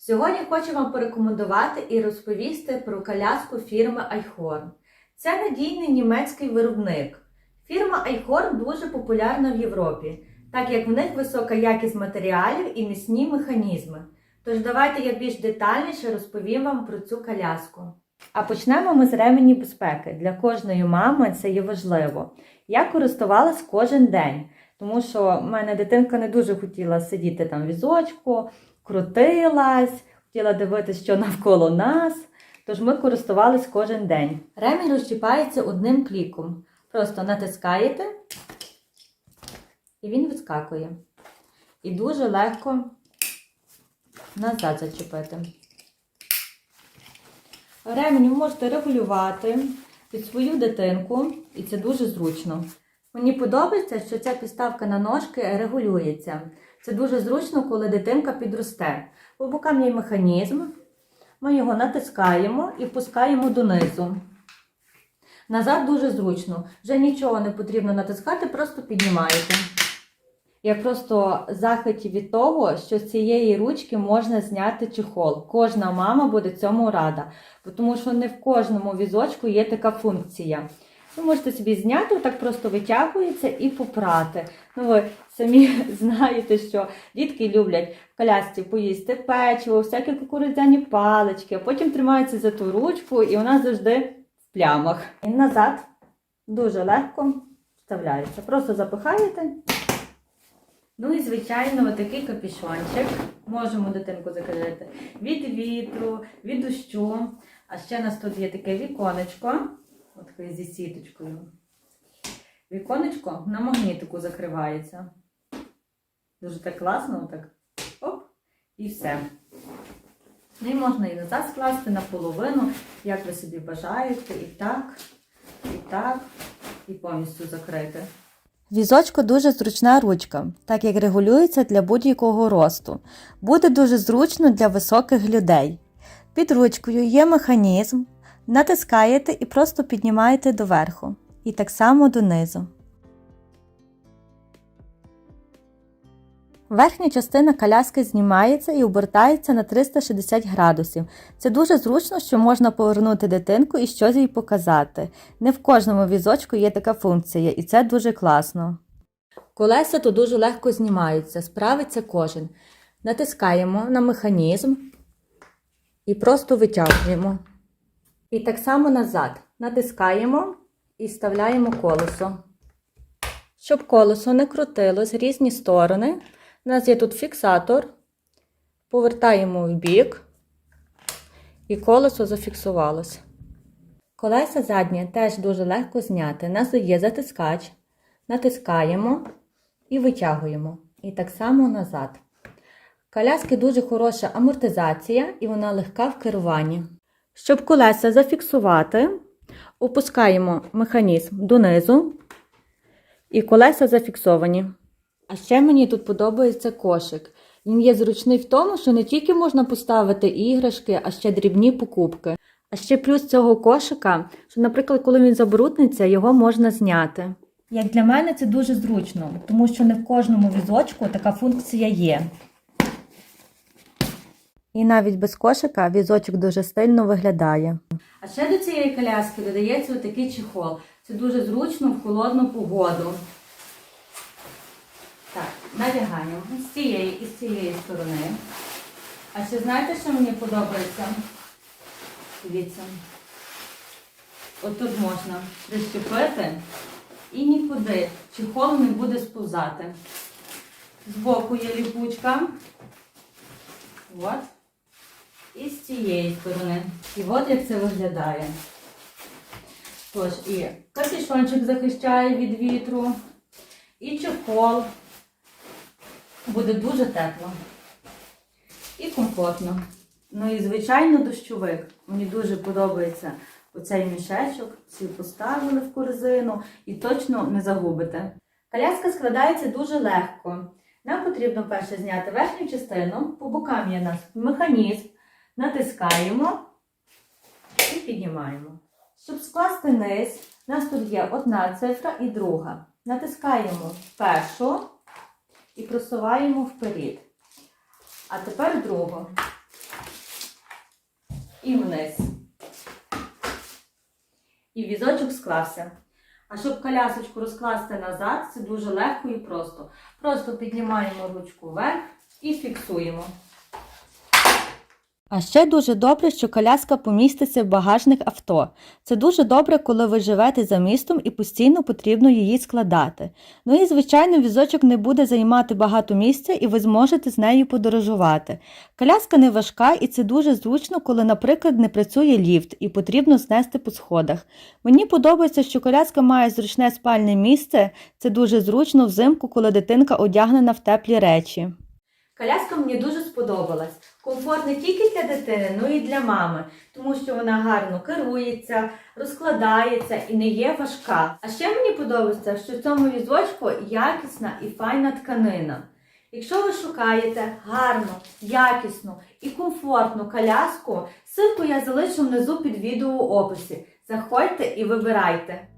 Сьогодні хочу вам порекомендувати і розповісти про коляску фірми Айхорн. Це надійний німецький виробник. Фірма Айхорн дуже популярна в Європі, так як в них висока якість матеріалів і міцні механізми. Тож давайте я більш детальніше розповім вам про цю коляску. А почнемо ми з ремені безпеки. Для кожної мами це є важливо. Я користувалась кожен день, тому що в мене дитинка не дуже хотіла сидіти там в візочку, крутилась, хотіла дивитися, що навколо нас. Тож ми користувались кожен день. Ремінь розчіпається одним кліком. Просто натискаєте, і він відскакує. І дуже легко назад зачепити. Ремінь ви можете регулювати під свою дитинку, і це дуже зручно. Мені подобається, що ця підставка на ножки регулюється. Це дуже зручно, коли дитинка підросте. По бокам є механізм. Ми його натискаємо і пускаємо донизу. Назад дуже зручно. Вже нічого не потрібно натискати, просто піднімаєте. Я просто в захваті від того, що з цієї ручки можна зняти чехол. Кожна мама буде цьому рада, тому що не в кожному візочку є така функція. Ви можете собі зняти, так просто витягується і попрати. Ну, ви самі знаєте, що дітки люблять в колясці поїсти печиво, всякі кукурудзяні палички, а потім тримаються за ту ручку і вона завжди в плямах. І назад дуже легко вставляється. Просто запихаєте. Ну і, звичайно, отакий капюшончик. Можемо дитинку закрити від вітру, від дощу. А ще у нас тут є таке віконечко. От зі сіточкою. Віконечко на магнітику закривається. Дуже так класно, отак. Оп, і все. Ну і можна і назад скласти наполовину, як ви собі бажаєте. І так, і так, і повністю закрити. Візочку дуже зручна ручка, так як регулюється для будь-якого росту. Буде дуже зручно для високих людей. Під ручкою є механізм, натискаєте і просто піднімаєте доверху. І так само донизу. Верхня частина коляски знімається і обертається на 360 градусів. Це дуже зручно, що можна повернути дитинку і щось їй показати. Не в кожному візочку є така функція, і це дуже класно. Колеса то дуже легко знімаються, справиться кожен. Натискаємо на механізм і просто витягуємо. І так само назад. Натискаємо і вставляємо колесо. Щоб колесо не крутилось різні сторони, у нас є тут фіксатор. Повертаємо в бік, і колесо зафіксувалось. Колеса заднє теж дуже легко зняти. У нас є затискач. Натискаємо і витягуємо. І так само назад. Коляски дуже хороша амортизація і вона легка в керуванні. Щоб колеса зафіксувати, опускаємо механізм донизу, і колеса зафіксовані. А ще мені тут подобається кошик. Він є зручний в тому, що не тільки можна поставити іграшки, а ще дрібні покупки. А ще плюс цього кошика, що, наприклад, коли він забрудниться, його можна зняти. Як для мене це дуже зручно, тому що не в кожному візочку така функція є. І навіть без кошика візочок дуже стильно виглядає. А ще до цієї коляски додається отакий чехол. Це дуже зручно в холодну погоду. Так, надягаємо з цієї і з цієї сторони. А ще знаєте, що мені подобається? Дивіться. Отут можна прищепити і нікуди чехол не буде сповзати. Збоку є ліпучка. От. І з цієї сторони. І от як це виглядає. Тож і капюшончик захищає від вітру, і чехол. Буде дуже тепло і комфортно. Ну і, звичайно, дощовик. Мені дуже подобається оцей мішечок. Всі поставили в корзину і точно не загубите. Коляска складається дуже легко. Нам потрібно перше зняти верхню частину, по бокам є нас механізм, натискаємо і піднімаємо. Щоб скласти низ, у нас тут є одна цифра і друга. Натискаємо першу і просуваємо вперед. А тепер другу. і вниз. І візочок склався. А щоб колясочку розкласти назад, це дуже легко і просто. Просто піднімаємо ручку вверх і фіксуємо. А ще дуже добре, що коляска поміститься в багажник авто. Це дуже добре, коли ви живете за містом і постійно потрібно її складати. Ну і, звичайно, візочок не буде займати багато місця і ви зможете з нею подорожувати. Коляска не важка і це дуже зручно, коли, наприклад, не працює ліфт і потрібно знести по сходах. Мені подобається, що коляска має зручне спальне місце. Це дуже зручно взимку, коли дитинка одягнена в теплі речі. Коляска мені дуже сподобалась. Комфорт не тільки для дитини, але й для мами, тому що вона гарно керується, розкладається і не є важка. А ще мені подобається, що в цьому візочку якісна і файна тканина. Якщо ви шукаєте гарну, якісну і комфортну коляску, ссылку я залишу внизу під відео у описі. Заходьте і вибирайте.